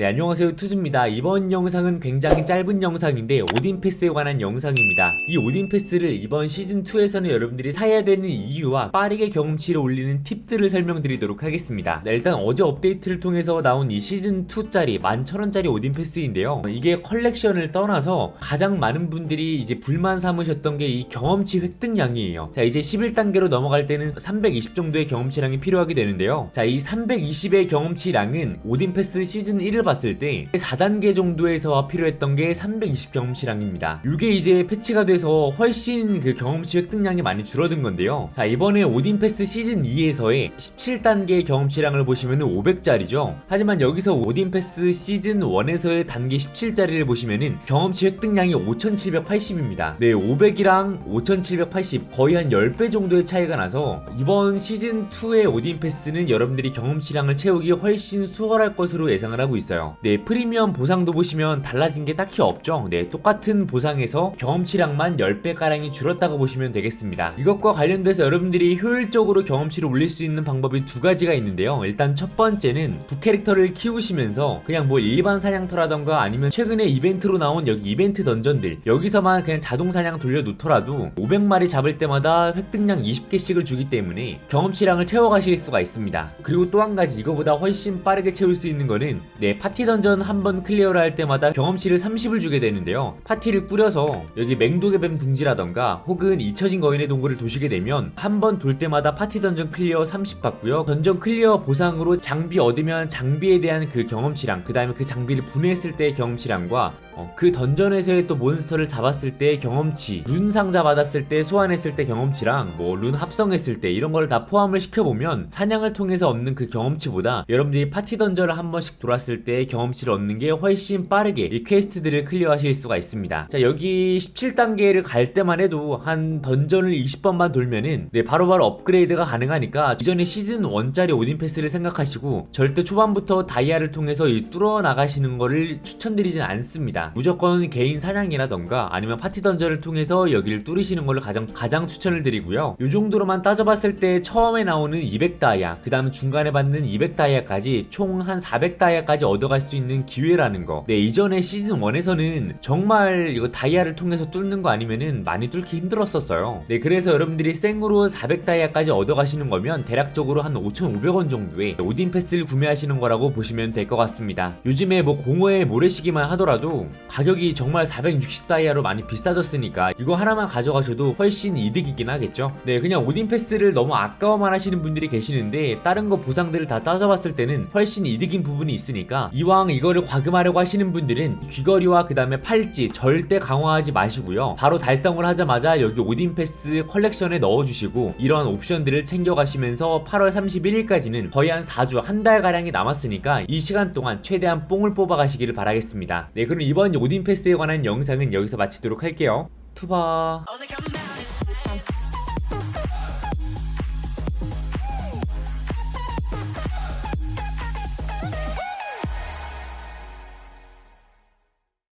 네 안녕하세요. 투즈입니다. 이번 영상은 굉장히 짧은 영상인데 오딘 패스에 관한 영상입니다. 이 오딘 패스를 이번 시즌2에서는 여러분들이 사야 되는 이유와 빠르게 경험치를 올리는 팁들을 설명드리도록 하겠습니다. 네, 일단 어제 업데이트를 통해서 나온 이 시즌2짜리 11,000원짜리 오딘 패스인데요. 이게 컬렉션을 떠나서 가장 많은 분들이 이제 불만 삼으셨던 게 이 경험치 획득량이에요. 자 이제 11단계로 넘어갈 때는 320 정도의 경험치량이 필요하게 되는데요. 자 이 320의 경험치량은 오딘 패스 시즌 1을 봤을 때 4단계 정도에서 필요했던 게 320 경험치량입니다. 이게 이제 패치가 돼서 훨씬 그 경험치 획득량이 많이 줄어든 건데요. 자, 이번에 오딘 패스 시즌 2에서의 17단계 경험치량을 보시면 500짜리죠. 하지만 여기서 오딘 패스 시즌 1에서의 단계 17짜리를 보시면은 경험치 획득량이 5780입니다. 네, 500이랑 5780 거의 한 10배 정도의 차이가 나서 이번 시즌 2의 오딘 패스는 여러분들이 경험치량을 채우기 훨씬 수월할 것으로 예상을 하고 있어요. 네, 프리미엄 보상도 보시면 달라진 게 딱히 없죠. 네, 똑같은 보상에서 경험치량만 10배 가량이 줄었다고 보시면 되겠습니다. 이것과 관련돼서 여러분들이 효율적으로 경험치를 올릴 수 있는 방법이 두 가지가 있는데요. 일단 첫 번째는 부캐릭터를 키우시면서 그냥 뭐 일반 사냥터라던가 아니면 최근에 이벤트로 나온 여기 이벤트 던전들 여기서만 그냥 자동 사냥 돌려놓더라도 500마리 잡을 때마다 획득량 20개씩을 주기 때문에 경험치량을 채워가실 수가 있습니다. 그리고 또 한 가지 이거보다 훨씬 빠르게 채울 수 있는 거는 네 파티 던전 한 번 클리어를 할 때마다 경험치를 30을 주게 되는데요. 파티를 꾸려서 여기 맹독의 뱀 둥지라던가 혹은 잊혀진 거인의 동굴을 도시게 되면 한 번 돌 때마다 파티 던전 클리어 30 받고요. 던전 클리어 보상으로 장비 얻으면 장비에 대한 그 경험치량 그 다음에 그 장비를 분해했을 때의 경험치량과 어, 그 던전에서의 또 몬스터를 잡았을 때의 경험치, 룬 상자 받았을 때 소환했을 때 경험치랑 뭐 룬 합성했을 때 이런 걸 다 포함을 시켜보면 사냥을 통해서 얻는 그 경험치보다 여러분들이 파티 던전을 한 번씩 돌았을 때 경험치를 얻는 게 훨씬 빠르게 이 퀘스트들을 클리어하실 수가 있습니다. 자 여기 17단계를 갈 때만 해도 한 던전을 20번만 돌면은 네 바로바로 업그레이드가 가능하니까 이전에 시즌 1짜리 오딘 패스를 생각하시고 절대 초반부터 다이아를 통해서 이 뚫어 나가시는 거를 추천드리진 않습니다. 무조건 개인 사냥이라던가 아니면 파티 던전을 통해서 여기를 뚫으시는 걸로 가장 가장 추천을 드리고요. 이 정도로만 따져봤을 때 처음에 나오는 200다이아, 그 다음 중간에 받는 200다이아까지 총 한 400다이아까지 얻어갈 수 있는 기회라는 거. 네 이전에 시즌 1에서는 정말 이거 다이아를 통해서 뚫는 거 아니면은 많이 뚫기 힘들었었어요. 네 그래서 여러분들이 생으로 400다이아까지 얻어가시는 거면 대략적으로 한 5,500원 정도의 오딘 패스를 구매하시는 거라고 보시면 될 것 같습니다. 요즘에 뭐 공허의 모래시기만 하더라도 가격이 정말 460 다이아로 많이 비싸졌으니까 이거 하나만 가져가셔도 훨씬 이득이긴 하겠죠. 네 그냥 오딘 패스를 너무 아까워만 하시는 분들이 계시는데 다른 거 보상들을 다 따져봤을 때는 훨씬 이득인 부분이 있으니까 이왕 이거를 과금하려고 하시는 분들은 귀걸이와 그 다음에 팔찌 절대 강화하지 마시고요. 바로 달성을 하자마자 여기 오딘 패스 컬렉션에 넣어주시고 이런 옵션들을 챙겨가시면서 8월 31일까지는 거의 한 4주 한 달 가량이 남았으니까 이 시간 동안 최대한 뽕을 뽑아가시기를 바라겠습니다. 네 그럼 이번 오딘 패스에 관한 영상은 여기서 마치도록 할게요. 투바.